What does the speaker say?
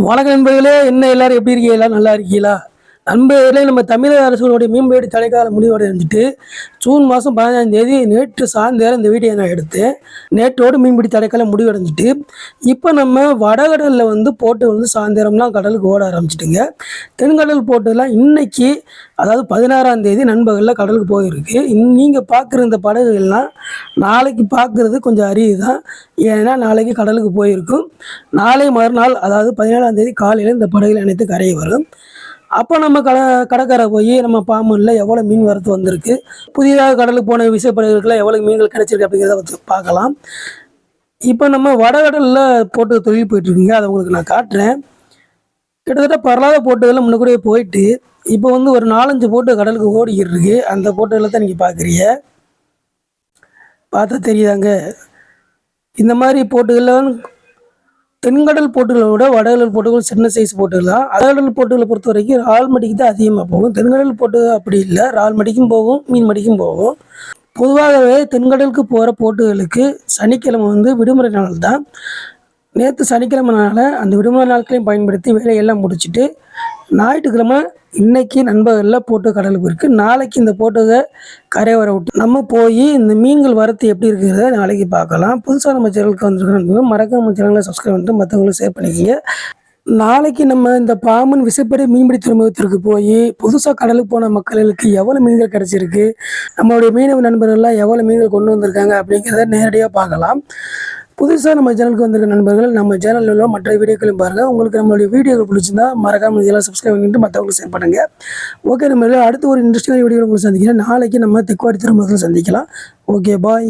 வணக்கம் நண்பர்களே என்ன எல்லாரும் எப்படி இருக்கீங்களா நல்லா இருக்கீங்களா? நண்பர்களே நம்ம தமிழக அரசுடைய மீன்பிடி தடைக்கால முடிவடைஞ்சிட்டு ஜூன் மாதம் பதினஞ்சாம் தேதி நேற்று சாயந்தரம் இந்த வீடியோ நான் எடுத்தேன். நேற்றோடு மீன்பிடி தடைக்கால முடிவடைஞ்சிட்டு இப்போ நம்ம வடகடலில் வந்து போட்டு வந்து சாயந்தரம்லாம் கடலுக்கு ஓட ஆரம்பிச்சிட்டுங்க. தென்கடல் போட்டுலாம் இன்னைக்கு அதாவது பதினாறாம் தேதி நண்பகலில் கடலுக்கு போயிருக்கு. நீங்கள் பார்க்குற இந்த படகுகள்லாம் நாளைக்கு பார்க்குறது கொஞ்சம் அரிய தான் ஏன்னா நாளைக்கு கடலுக்கு போயிருக்கும். நாளை மறுநாள் அதாவது பதினேழாம் தேதி காலையில் இந்த படகுகள் அனைத்து கரையை வரும். அப்போ நம்ம கட கடற்கரை போய் நம்ம பாம்பனில் எவ்வளோ மீன் வரத்து வந்திருக்கு? புதிதாக கடலுக்கு போன விசைப்படகுகளுக்கெல்லாம் எவ்வளோ மீன்கள் கிடைச்சிருக்கு அப்படிங்கிறத வச்சு பார்க்கலாம். இப்போ நம்ம வடகடலில் போட்டு தொழில் போயிட்டுருக்கீங்க. அதை உங்களுக்கு நான் காட்டுறேன். கிட்டத்தட்ட பரலாத போட்டுகளில் முன்னக்கூடிய போயிட்டு இப்போ வந்து ஒரு நாலஞ்சு போட்டு கடலுக்கு ஓடிக்கிட்டு இருக்கு அந்த போட்டுகளை தான் நீங்கள் பார்க்குறீங்க. பார்த்தா தெரியுதாங்க? இந்த மாதிரி போட்டுகளில் தென்கடல் போட்டுகளை விட வடகடல் போட்டுகள் சின்ன சைஸ் போட்டுகள் தான். வடகடல் போட்டுகளை பொறுத்த வரைக்கும் இறால் மடிக்கு தான் அதிகமாக போகும். தென்கடல் போட்டு அப்படி இல்லை. இறால் மடிக்கும் போகும் மீன் மடிக்கும் போகும். பொதுவாகவே தென்கடலுக்கு போகிற போட்டுகளுக்கு சனிக்கிழமை வந்து விடுமுறை நாள் தான். நேற்று சனிக்கிழமைனால அந்த விடுமுறை நாட்களையும் பயன்படுத்தி வேலையெல்லாம் முடிச்சுட்டு ஞாயிற்றுக்கிழமை இன்னைக்கு நண்பகலில் போட்டு கடலுக்கு இருக்கு நாளைக்கு இந்த போட்டுக கரை வர விட்டு நம்ம போய் இந்த மீன்கள் வரத்து எப்படி இருக்கிறத நாளைக்கு பார்க்கலாம். புதுசாக நம்ம சேனலுக்கு வந்திருக்கிற நண்பர்கள் மறக்காம நம்ம சேனலை சப்ஸ்கிரைப் பண்ணிட்டு மற்றவங்களும் சேவ் பண்ணிக்கிங்க. நாளைக்கு நம்ம இந்த பாம்பன் விசைப்படை மீன்பிடி துறைமுகத்திற்கு போய் புதுசாக கடலுக்கு போன மக்களுக்கு எவ்வளோ மீன்கள் கிடைச்சிருக்கு நம்மளுடைய மீனவ நண்பர்கள்லாம் எவ்வளோ மீன்கள் கொண்டு வந்திருக்காங்க அப்படிங்கிறத நேரடியாக பார்க்கலாம். புதுசாக நம்ம சேனலுக்கு வந்திருக்க நண்பர்கள் நம்ம சேனலில் உள்ள மற்ற வீடியோக்களையும் பாருங்கள் உங்களுக்கு நம்மளுடைய வீடியோக்கள் பிடிச்சிருந்தா மறக்காம இதெல்லாம் சப்ஸ்கிரைப் பண்ணிட்டு மற்றவங்களுக்கு ஷேர் பண்ணுங்கள் ஓகே நம்ம அடுத்து ஒரு இன்ட்ரெஸ்டிங்கான வீடியோ உங்களுக்கு சந்திக்கிறேன். நாளைக்கு நம்ம தெக்குவாடி திருமணத்தில் சந்திக்கலாம். Okay bye